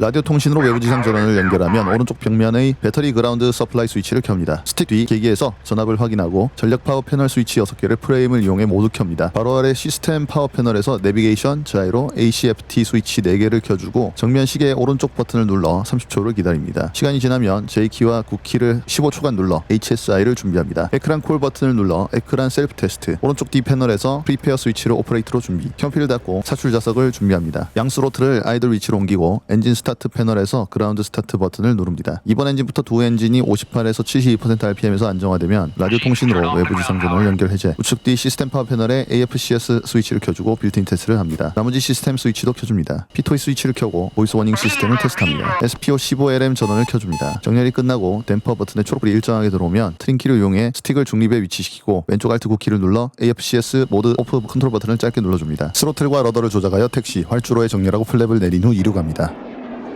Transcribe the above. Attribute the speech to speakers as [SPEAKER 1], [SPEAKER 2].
[SPEAKER 1] 라디오 통신으로 외부 지상 전원을 연결하면 오른쪽 벽면의 배터리 그라운드 서플라이 스위치를 켭니다. 스틱 뒤 계기에서 전압을 확인하고 전력 파워 패널 스위치 6개를 프레임을 이용해 모두 켭니다. 바로 아래 시스템 파워 패널에서 내비게이션, 자이로, ACFT 스위치 4개를 켜주고 정면 시계 오른쪽 버튼을 눌러 30초를 기다립니다. 시간이 지나면 J키와 9키를 15초간 눌러 HSI를 준비합니다. 에크란 콜 버튼을 눌러 에크란 셀프 테스트 오른쪽 D 패널에서 프리페어 스위치를 오퍼레이트로 준비 캠피를 닫고 사출 좌석을 준비합니다. 양 스로틀을 아이들 위치로 옮기고 엔진 스타 트 패널에서 그라운드 스타트 버튼을 누릅니다. 이번 엔진부터 두 엔진이 58에서 72% RPM에서 안정화되면 라디오 통신으로 외부 지상 전원을 연결 해제 우측 뒤 시스템 파워 패널에 AFCS 스위치를 켜주고 빌트인 테스트를 합니다. 나머지 시스템 스위치도 켜줍니다. 피토이 스위치를 켜고 보이스 워닝 시스템을 테스트합니다. SPO15LM 전원을 켜줍니다. 정렬이 끝나고 댐퍼 버튼에 초록불이 일정하게 들어오면 트림키를 이용해 스틱을 중립에 위치시키고 왼쪽 알트 9키를 눌러 AFCS 모드 오프 컨트롤 버튼을 짧게 눌러줍니다. 스로틀과 러더를 조작하여 택시, 활주로에 정렬하고 플랩을 내린 후 이륙합니다.